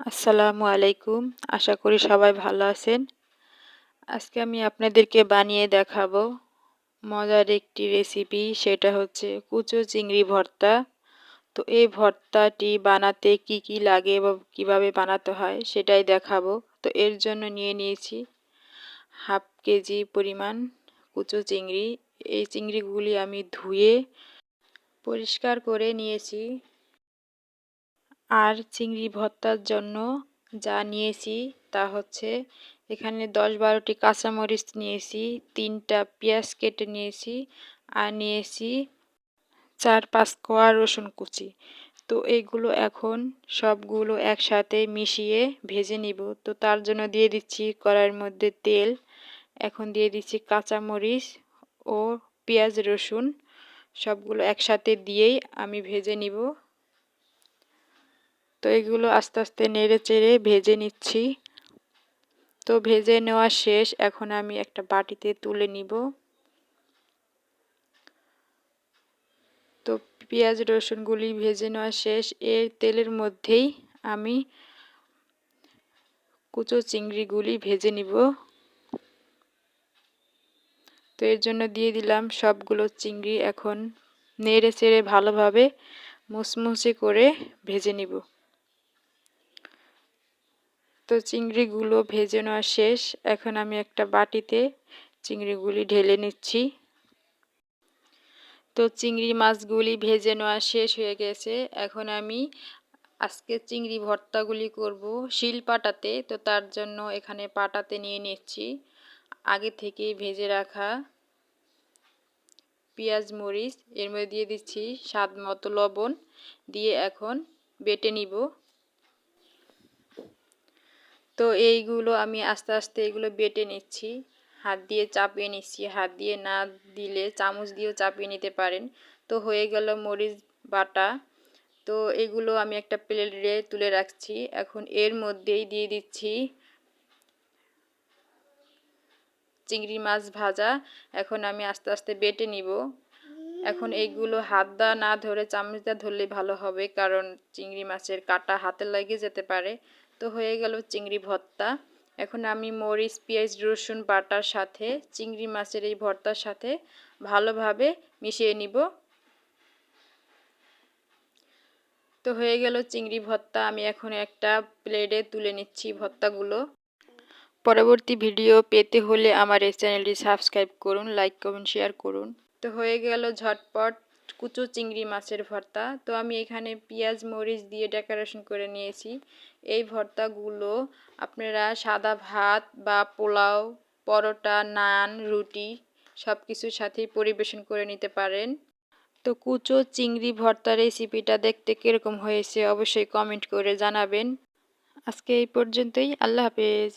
আসসালামু আলাইকুম। আশা করি সবাই ভালো আছেন। আজকে আমি আপনাদেরকে বানিয়ে দেখাবো মজার একটি রেসিপি, সেটা হচ্ছে কুচো চিংড়ি ভর্তা। তো এই ভর্তাটি বানাতে কি কি লাগে বা কীভাবে বানাতে হয় সেটাই দেখাবো। তো এর জন্য নিয়ে নিয়েছি হাফ কেজি পরিমাণ কুচো চিংড়ি। এই চিংড়িগুলি আমি ধুয়ে পরিষ্কার করে নিয়েছি। আর চিংড়ি ভর্তার জন্য যা নিয়েছি তা হচ্ছে এখানে দশ বারোটি কাঁচামরিচ নিয়েছি, তিনটা পেঁয়াজ কেটে নিয়েছি আর নিয়েছি চার পাঁচ কোয়া রসুন কুচি। তো এইগুলো এখন সবগুলো একসাথে মিশিয়ে ভেজে নিব। তো তার জন্য দিয়ে দিচ্ছি কড়াইয়ের মধ্যে তেল। এখন দিয়ে দিচ্ছি কাঁচামরিচ ও পেঁয়াজ রসুন। সবগুলো একসাথে দিয়েই আমি ভেজে নিব। তো এগুলো আস্তে আস্তে নেড়ে চেড়ে ভেজে নিচ্ছি। তো ভেজে নেওয়া শেষ। এখন আমি একটা বাটিতে তুলে নিব। তো পেঁয়াজ রসুনগুলি ভেজে নেওয়া শেষ। এর তেলের মধ্যেই আমি কুচো চিংড়িগুলি ভেজে নিব। তো এর জন্য দিয়ে দিলাম সবগুলো চিংড়ি। এখন নেড়ে চেড়ে ভালোভাবে মুসমুসে করে ভেজে নিব। তো চিংড়িগুলো ভেজে নেওয়া শেষ। এখন আমি একটা বাটিতে চিংড়িগুলি ঢেলে নিচ্ছি। তো চিংড়ি মাছগুলি ভেজে নেওয়া শেষ হয়ে গেছে। এখন আমি আজকে চিংড়ি ভর্তাগুলি করব শিল পাটাতে তো তার জন্য এখানে পাটাতে নিয়ে নিচ্ছি। আগে থেকে ভেজে রাখা পেঁয়াজ মরিচ, এর মধ্যে দিয়ে দিচ্ছি স্বাদ মতো লবণ। দিয়ে এখন বেটে নিব। তো এইগুলো আমি আস্তে আস্তে এগুলো বেটে নিচ্ছি। হাত দিয়ে চাপিয়ে নিচ্ছি। হাত দিয়ে না দিলে চামচ দিয়েও চাপিয়ে নিতে পারেন। তো হয়ে গেল মরিচ বাটা। তো এগুলো আমি একটা প্লেটে তুলে রাখছি। এখন এর মধ্যেই দিয়ে দিচ্ছি চিংড়ি মাছ ভাজা। এখন আমি আস্তে আস্তে বেটে নিব। এখন এইগুলো হাত দা না ধরে চামচ দা ধরলে ভালো হবে। কারণ চিংড়ি মাছের কাটা হাতে লেগে যেতে পারে। তো হয়ে গেল চিংড়ি ভর্তা। এখন আমি মরিচ, পেঁয়াজ, রসুন, বাটার সাথে, চিংড়ি মাছের এই ভর্তার সাথে ভালোভাবে মিশিয়ে নিব। তো হয়ে গেল চিংড়ি ভর্তা। আমি এখন একটা প্লেটে তুলে নিচ্ছি ভর্তাগুলো। পরবর্তী ভিডিও পেতে হলে আমার এই চ্যানেলটি সাবস্ক্রাইব করুন, লাইক, কমেন্ট, শেয়ার করুন। তো হয়ে গেল ঝটপট কুচো চিংড়ি মাছের ভর্তা। তো আমি এখানে পেঁয়াজ, মরিচ দিয়ে ডেকোরেশন করে নিয়েছি। এই ভর্তাগুলো আপনারা সাদা ভাত বা পোলাও, পরোটা, নান, রুটি সব কিছুর সাথেই পরিবেশন করে নিতে পারেন। তো কুচো চিংড়ি ভর্তা রেসিপিটা দেখতে কীরকম হয়েছে অবশ্যই কমেন্ট করে জানাবেন। আজকে এই পর্যন্তই, আল্লাহ হাফেজ।